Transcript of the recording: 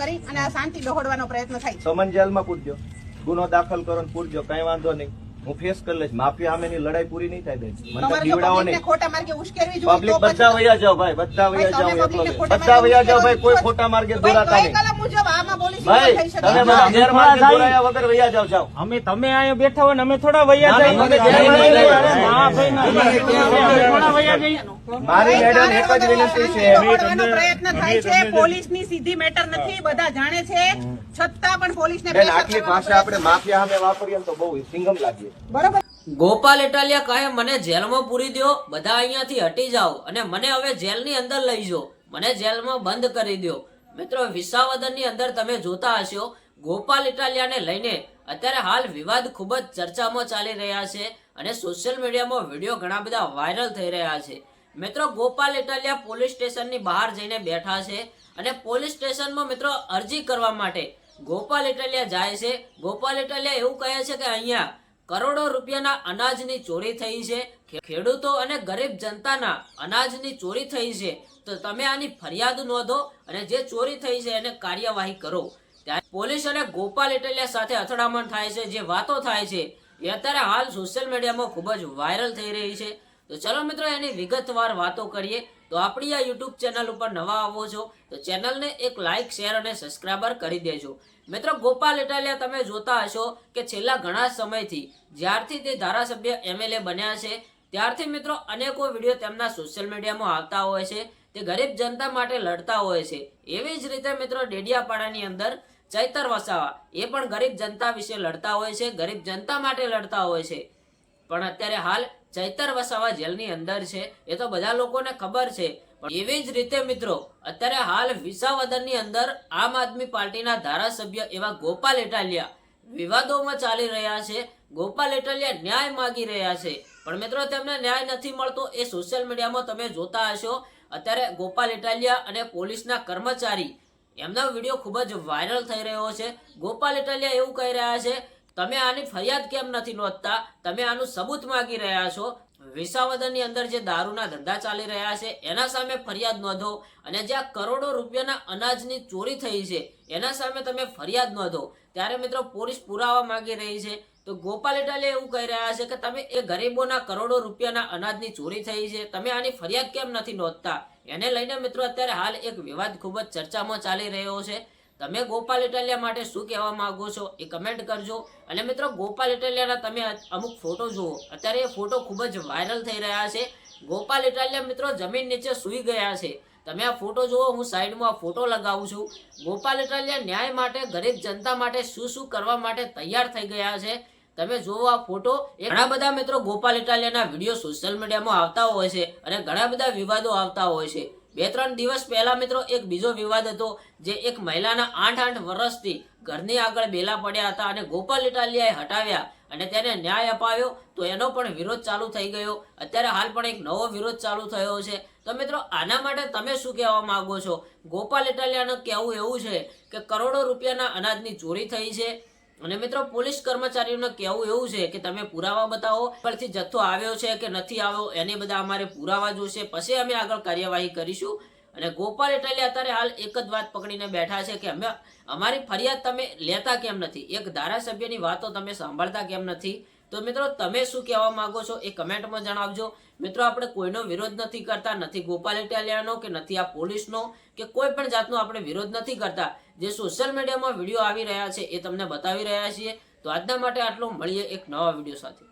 કરી અને આ શાંતિ દોહડવાનો પ્રયત્ન થાય સમન જેલમાં પૂરજો ગુનો દાખલ કરો પૂરજો કઈ વાંધો નહીં. હું ફેસ કરી લઈશ. માફિયા સામેની લડાઈ પૂરી નહીં થાય બેન. મને બીવડાવો નહીં. ખોટા માર્ગે ઉશ્કેરવી જોઈએ પબ્લિક બધા વયા જાઓ ભાઈ બધા વયા જાઓ બધા વયા જાઓ ભાઈ કોઈ ખોટા માર્ગે દોરાતા નહીં ભાઈ પોલીસની તમે ગેરમાર્ગે દોરાયા વગર વયા જાઓ જાઓ. અમે તમે અહીંયા બેઠા હોય ને અમે થોડા વૈયા ના, જઈએ. ના, તમે નહીં, જેલમાં નહીં, જઈએ. અરે ના, ભાઈ, ના. અમે થોડા વૈયા જઈએ. મારી મેડમ એક જ વિનંતી છે. પ્રયત્ન થાય છે. પોલીસની સીધી મેટર નથી. બધા જાણે છે. છતાં પણ પોલીસ ને આટલી ભાષા આપણે માફિયા સામે વાપરીએ તો બહુ સિંગમ લાગીએ. ગોપાલ ઇટાલિયા કહે, મને જેલમાં પૂરી દો બધા અહીંયાથી હટી જાઓ અને મને હવે જેલની અંદર લઈ જાઓ મને જેલમાં બંધ કરી દો મિત્રો, વિસાવદનની અંદર તમે જોતા હશો, ગોપાલ ઇટાલિયાને લઈને અત્યારે હાલ વિવાદ ખૂબ જ ચર્ચામાં ચાલી રહ્યા છે અને સોશિયલ મીડિયામાં વીડિયો ઘણા બધા વાયરલ થઈ રહ્યા છે. મિત્રો, ગોપાલ ઇટાલિયા પોલીસ સ્ટેશનની બહાર જઈને બેઠા છે અને પોલીસ સ્ટેશનમાં મિત્રો અરજી કરવા માટે ગોપાલ ઇટાલિયા જાય છે. ગોપાલ ઇટાલિયા એવું કહે છે કે અહીંયા કરોડો રૂપિયાના અનાજની ચોરી થઈ છે. ખેડૂતો અને ગરીબ જનતાના અનાજની ચોરી થઈ છે. તો તમે આની ફરિયાદ નોંધો અને જે ચોરી થઈ છે એને કાર્યવાહી કરો. ત્યારે પોલીસ અને ગોપાલ ઇટલિયા સાથે અથડામણ થાય છે, જે વાતો થાય છે, એ અત્યારે હાલ સોશિયલ મીડિયામાં ખૂબ જ વાયરલ થઈ રહી છે. તો ચલો મિત્રો, એની વિગતવાર વાતો કરીએ. તો આપણી આ યુટ્યુબ ચેનલ ઉપર નવા આવો છો, તો ચેનલને એક લાઇક શેર અને સબસ્ક્રાઈબર કરી દેજો. મિત્રો, ગોપાલ ઇટાલિયા, તમે જોતા હશો કે છેલ્લા ઘણા સમયથી જ્યારથી તે ધારાસભ્ય એમએલએ બન્યા છે, ત્યારથી મિત્રો અનેકો વીડિયો તેમના સોશિયલ મીડિયામાં આવતા હોય છે, તે ગરીબ જનતા માટે લડતા હોય છે. એવી જ રીતે મિત્રો, ડેડિયાપાડાની અંદર ચૈતર વસાવા, એ પણ ગરીબ જનતા વિશે લડતા હોય છે, ગરીબ જનતા માટે લડતા હોય છે. પણ અત્યારે હાલ ચૈતર વસાવા જેલની અંદર છે. એ તો બધા લોકોને ખબર છે. પણ એવી જ રીતે મિત્રો, અત્યારે હાલ વિસાવદરની અંદર આમ આદમી પાર્ટીના ધારાસભ્ય એવા ગોપાલ ઇટાલિયા વિવાદોમાં ચાલી રહ્યા છે. ગોપાલ ઇટાલિયા ન્યાય માગી રહ્યા છે. પણ મિત્રો, તેમને ન્યાય નથી મળતો એ સોશિયલ મીડિયામાં તમે જોતા હશો. અત્યારે ગોપાલ ઇટાલિયા અને પોલીસના કર્મચારી, એમનો વીડિયો ખૂબ જ વાયરલ થઈ રહ્યો છે. ગોપાલ ઇટાલિયા એવું કહી રહ્યા છે તમે આની ફરિયાદ કેમ નથી નોંધતા? તમે આનું સબૂત માંગી રહ્યા છો. વિસાવદરની અંદર જે દારૂના ધંધા ચાલી રહ્યા છે, એના સામે ફરિયાદ નોંધો અને જ્યાં કરોડો રૂપિયાના અનાજની ચોરી થઈ છે, એના સામે તમે ફરિયાદ નોંધો. ત્યારે મિત્રો પોલીસ પુરાવા માંગી રહી છે. તો ગોપાલ ઇટાલિયા એવું કહી રહ્યા છે કે તમે એ ગરીબોના કરોડો રૂપિયાના અનાજની ચોરી થઈ છે, તમે આની ફરિયાદ કેમ નથી નોંધતા? એને લઈને મિત્રો અત્યારે હાલ એક વિવાદ ખૂબ જ ચર્ચામાં ચાલી રહ્યો છે. તમે ગોપાલ ઇટાલિયા માટે શું કહેવા માંગો છો એ કમેન્ટ કરજો. અને મિત્રો, ગોપાલ ઇટાલિયાના તમે અમુક ફોટો જુઓ. અત્યારે એ ફોટો ખૂબ જ વાયરલ થઈ રહ્યા છે. ગોપાલ ઇટાલિયા મિત્રો જમીન નીચે સૂઈ ગયા છે. તમે આ ફોટો જુઓ, હું સાઈડમાં આ ફોટો લગાવું છું. ગોપાલ ઇટાલિયા ન્યાય માટે, ગરીબ જનતા માટે શું શું કરવા માટે તૈયાર થઈ ગયા છે? તમે જુઓ આ ફોટો ઘણા બધા મિત્રો ગોપાલ ઇટાલિયાના વીડિયો સોશિયલ મીડિયામાં આવતા હોય છે અને ઘણા બધા વિવાદો આવતા હોય છે. બે ત્રણ દિવસ પહેલા મિત્રો એક બીજો વિવાદ હતો, જે એક મહિલાના આઠ આઠ વર્ષથી ઘરની આગળ બેલા પડ્યા હતા અને ગોપાલ ઇટાલિયાએ હટાવ્યા અને તેને ન્યાય અપાવ્યો તો એનો પણ વિરોધ ચાલુ થઈ ગયો. અત્યારે હાલ પણ એક નવો વિરોધ ચાલુ થયો છે. તો મિત્રો, આના માટે તમે શું કહેવા માંગો છો? ગોપાલ ઇટાલિયાનું કહેવું એવું છે કે કરોડો રૂપિયાના અનાજની ચોરી થઈ છે. અને મિત્રો, પોલીસ કર્મચારીઓને કહેવું એવું છે કે તમે પુરાવા બતાવો, પરથી જથ્થો આવ્યો છે કે નથી આવ્યો, એને બધા અમારે પુરાવા જોશે. પછી અમે આગળ કાર્યવાહી કરીશું. અને ગોપાલ એટલે અત્યારે હાલ એક જ વાત પકડીને બેઠા છે કે અમે, અમારી ફરિયાદ તમે લેતા કેમ નથી? એક ધારાસભ્યની વાતો તમે સાંભળતા કેમ નથી? તો મિત્રો, તમે શું કહેવા માંગો છો એ કમેન્ટમાં જણાવજો. મિત્રો, આપણે કોઈનો વિરોધ નથી કરતા, નથી ગોપાલ ઇટાલિયાનો કે નથી આ પોલીસનો, કે કોઈ પણ જાતનો આપણે વિરોધ નથી કરતા. જે સોશિયલ મીડિયામાં વીડિયો આવી રહ્યા છે એ તમને બતાવી રહ્યા છીએ. તો આજના માટે આટલું. મળીએ એક નવા વીડિયો સાથે.